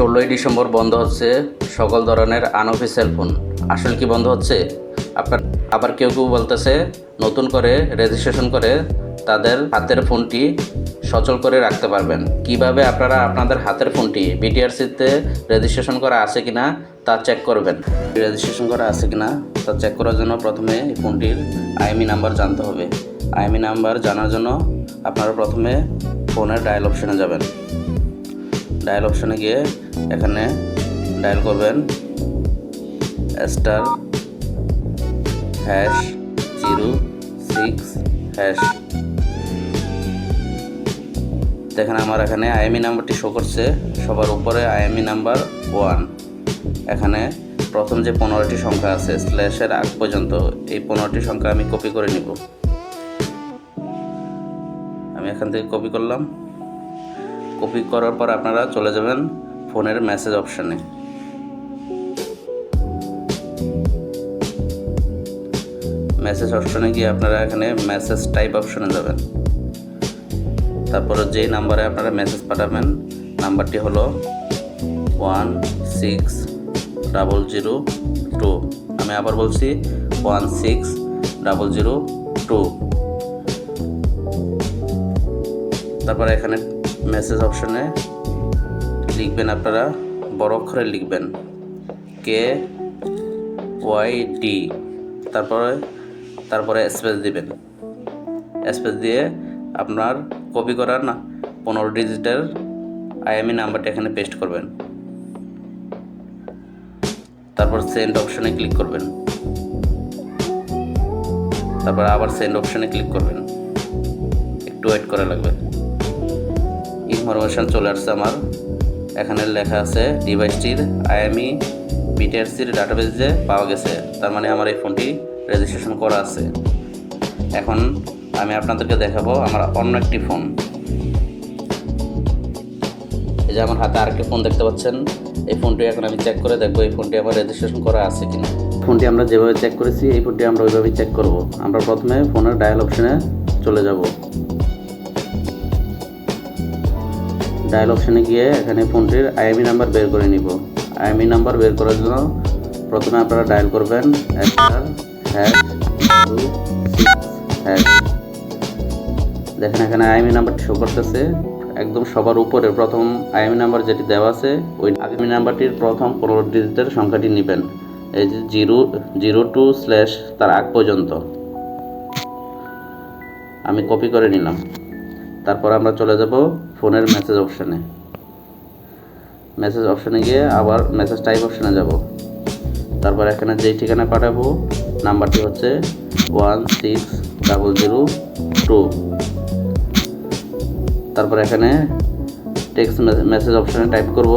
ষোলোই ডিসেম্বর বন্ধ হচ্ছে সকল ধরনের আনঅফিসিয়াল ফোন আসলে কি বন্ধ হচ্ছে? আপনার আবার কেউ কেউ বলতেছে, নতুন করে রেজিস্ট্রেশন করে তাদের হাতের ফোনটি সচল করে রাখতে পারবেন। কীভাবে আপনারা আপনাদের হাতের ফোনটি বিটিআরসিতে রেজিস্ট্রেশন করা আছে কিনা তা চেক করবেন। রেজিস্ট্রেশন করা আছে কিনা তা চেক করার জন্য প্রথমে এই ফোনটির আইএমই নাম্বার জানতে হবে। আইএমই নাম্বার জানার জন্য আপনারা প্রথমে ফোনের ডায়াল অপশনে যাবেন। ডায়াল অপশনে গিয়ে এখানে ডায়াল করবেন star hash zero six hash দেখেন আমার এখানে আইএমই নাম্বারটি শো করছে, সবার উপরে আইএমই নাম্বার ওয়ান এখানে প্রথম যে পনেরোটি সংখ্যা আছে স্ল্যাশের আগ পর্যন্ত, এই পনেরোটি সংখ্যা আমি কপি করে নিব। আমি এখান থেকে কপি করলাম। কপি করার পর আপনারা চলে যাবেন ফোনের মেসেজ অপশানে মেসেজ অপশানে গিয়ে আপনারা এখানে মেসেজ টাইপ অপশানে যাবেন। তারপরে যেই নাম্বারে আপনারা মেসেজ পাঠাবেন নাম্বারটি হলো one six double zero two আমি আবার বলছি one six double zero two তারপরে এখানে মেসেজ অপশনে লিখবেন আপনারা, বড় অক্ষরে লিখবেন কে ওয়াই ডি তারপরে তারপরে স্পেস দিবেন। স্পেস দিয়ে আপনার কপি করা না, পনেরো ডিজিটের আইএমই নাম্বারটা এখানে পেস্ট করবেন। তারপর সেন্ড অপশনে ক্লিক করবেন। তারপর আবার সেন্ড অপশনে ক্লিক করবেন। একটু ওয়েট করা লাগবে। ইনফরমেশান চলে আসছে আমার। এখানে লেখা আছে, ডিভাইসটির আইএমই বিটিআরসির ডাটাবেজে পাওয়া গেছে, তার মানে আমার এই ফোনটি রেজিস্ট্রেশন করা আছে। এখন আমি আপনাদেরকে দেখাবো আমার অন্য একটি ফোন। এই যে আমার হাতে আরেকটি ফোন দেখতে পাচ্ছেন। এই ফোনটি এখন আমি চেক করে দেখব, এই ফোনটি আমার রেজিস্ট্রেশন করা আছে কিনা। ফোনটি আমরা যেভাবে চেক করেছি, এই ফোনটি আমরা ওইভাবেই চেক করব। আমরা প্রথমে ফোনের ডায়াল অপশনে চলে যাব। ডায়াল অপশনে গিয়ে এখানে ফোনটির আইএমই নাম্বার বের করে নিব। আইএমই নাম্বার বের করার জন্য প্রথমে আপনারা ডায়াল করবেন। দেখেন এখানে আইএমই নাম্বারটি শো করতেছে। একদম সবার উপরে প্রথম আইএমই নাম্বার যেটি দেওয়া আছে, ওই আইএমই নাম্বারটির প্রথম পনেরো ডিজিটের সংখ্যাটি নেবেন। এই যে জিরো জিরো টু স্ল্যাশ তার আগ পর্যন্ত। আমি কপি করে নিলাম। তারপর আমরা চলে যাব ফোনের মেসেজ অপশানে মেসেজ অপশানে গিয়ে আবার মেসেজ টাইপ অপশানে যাব। তারপর এখানে যেই ঠিকানা পাঠাবো, নাম্বারটি হচ্ছে one six double zero two তারপর এখানে টেক্সট মেসেজ অপশানে টাইপ করব।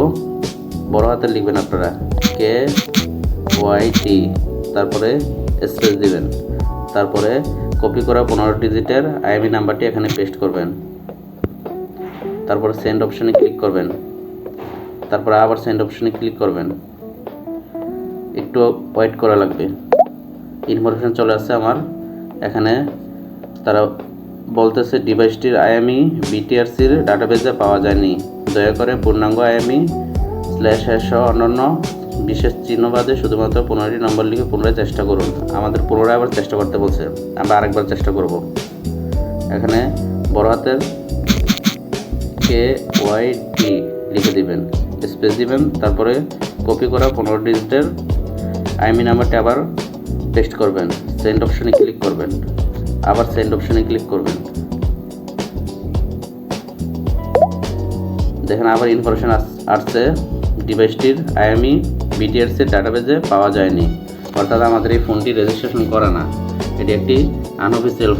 বড় হাতে লিখবেন আপনারা, কে ওয়াই টি। তারপরে স্পেস দিবেন। তারপরে কপি করা পনেরো ডিজিটের আইএমই নাম্বারটি এখানে পেস্ট করবেন। তারপরে সেন্ড অপশানে ক্লিক করবেন। তারপরে আবার সেন্ড অপশানে ক্লিক করবেন। একটু ওয়েট করা লাগবে। ইনফরমেশন চলে আসছে আমার। এখানে তারা বলতেছে ডিভাইসটির আইএমই বিটিআরসির ডাটাবেজে পাওয়া যায়নি। দয়া করে পূর্ণাঙ্গ আইএমই স্ল্যাশ হ্যাশ সহ অন্যান্য বিশেষ চিহ্ন বাদে শুধুমাত্র পনেরোটি নম্বর লিখে পুনরায় চেষ্টা করুন। আমাদের পুনরায় আবার চেষ্টা করতে বলছে। আমরা আরেকবার চেষ্টা করব। এখানে বড় হাতের কে ওয়াই টি লিখে দিবেন। স্পেস দিবেন, তারপরে কপি করা পনেরো ডিজিটের আইমি নাম্বারটি আবার পেস্ট করবেন। সেন্ড অপশনে ক্লিক করবেন। আবার সেন্ড অপশনে ক্লিক করবেন। দেখেন আবার ইনফরমেশন আসছে। ডিভাইসটির আইএমই বিটিআরসির ডাটাবেজে পাওয়া যায়নি। অর্থাৎ আমাদের এই ফোনটি রেজিস্ট্রেশন করা না। এটি একটি আনঅফিসিয়াল